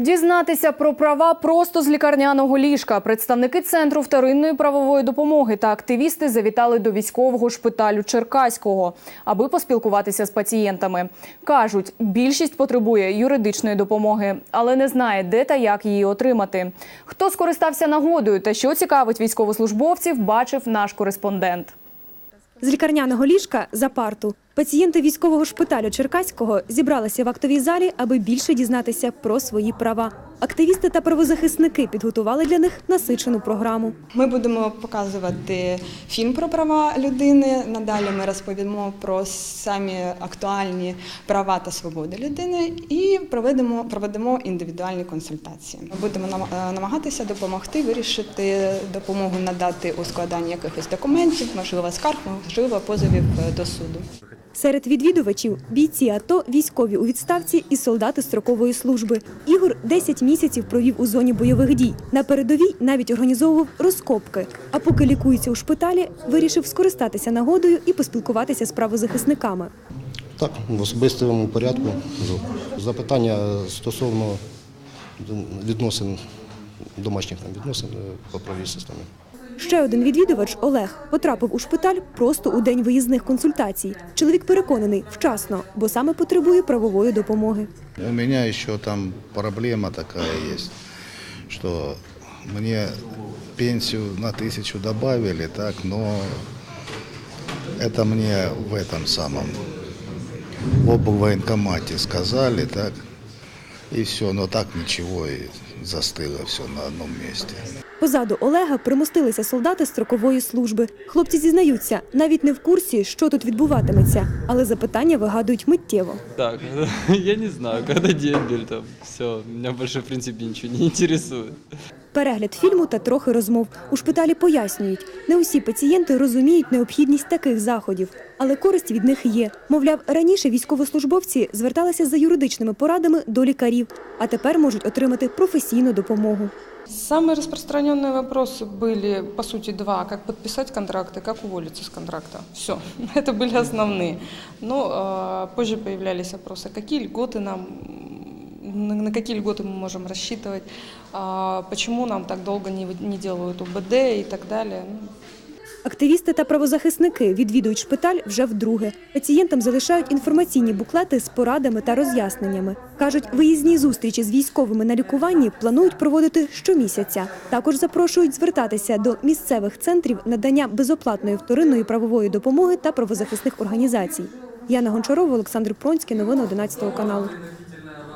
Дізнатися про права просто з лікарняного ліжка. Представники центру вторинної правової допомоги та активісти завітали до військового шпиталю Черкаського, аби поспілкуватися з пацієнтами. кажуть, більшість потребує юридичної допомоги, але не знає, де та як її отримати. Хто скористався нагодою та що цікавить військовослужбовців, бачив наш кореспондент. З лікарняного ліжка за парту пацієнти військового шпиталю Черкаського зібралися в актовій залі, аби більше дізнатися про свої права. Активісти та правозахисники підготували для них насичену програму. Ми будемо показувати фільм про права людини. Надалі ми розповімо про самі актуальні права та свободи людини і проведемо, проведемо індивідуальні консультації. Ми будемо е, намагатися допомогти вирішити допомогу надати у складанні якихось документів, можливо, скарг, можливо, позовів е, до суду. Серед відвідувачів бійці АТО, військові у відставці і солдати строкової служби. Ігор 10 місяців провів у зоні бойових дій. На передовій навіть організовував розкопки. А поки лікується у шпиталі, вирішив скористатися нагодою і поспілкуватися з правозахисниками. Так, в особистому порядку. Запитання стосовно відносин, домашніх відносин е, по правій системі. Ще один відвідувач Олег потрапив у шпиталь просто у день виїзних консультацій. Чоловік переконаний вчасно, бо саме потребує правової допомоги. У меня еще там проблема такая есть, что мне пенсию на тысячу добавили, так, но это мне в этом самом, об военкомате сказали, так, и все, но так ничего и застыло все на одному місці. Позаду Олега примостилися солдати строкової служби. Хлопці зізнаються, навіть не в курсі, що тут відбуватиметься, але запитання вигадують миттєво. Так, я не знаю, коли дембель там, все, мене больше в принципі нічого не интересует Перегляд фільму та трохи розмов. У шпиталі пояснюють, не усі пацієнти розуміють необхідність таких заходів, але користь від них є. Мовляв, раніше військовослужбовці зверталися за юридичними порадами до лікарів, а тепер можуть отримати професійну допомогу. Самые распространенные вопросы были, по сути, два. Как подписать контракт и как уволиться с контракта. Все, это были основные. Но э, позже появлялись вопросы, какие льготы нам, на на какие льготы мы можем рассчитывать, а, почему нам так долго не, вы- не делают УБД и так далее. Ну, Активісти та правозахисники відвідують шпиталь вже вдруге. Пацієнтам залишають інформаційні буклети з порадами та роз'ясненнями. Кажуть, виїзні зустрічі з військовими на лікуванні планують проводити щомісяця. Також запрошують звертатися до місцевих центрів надання безоплатної вторинної правової допомоги та правозахисних організацій. Яна Гончарова, Олександр Пронський. Новини 11 каналу.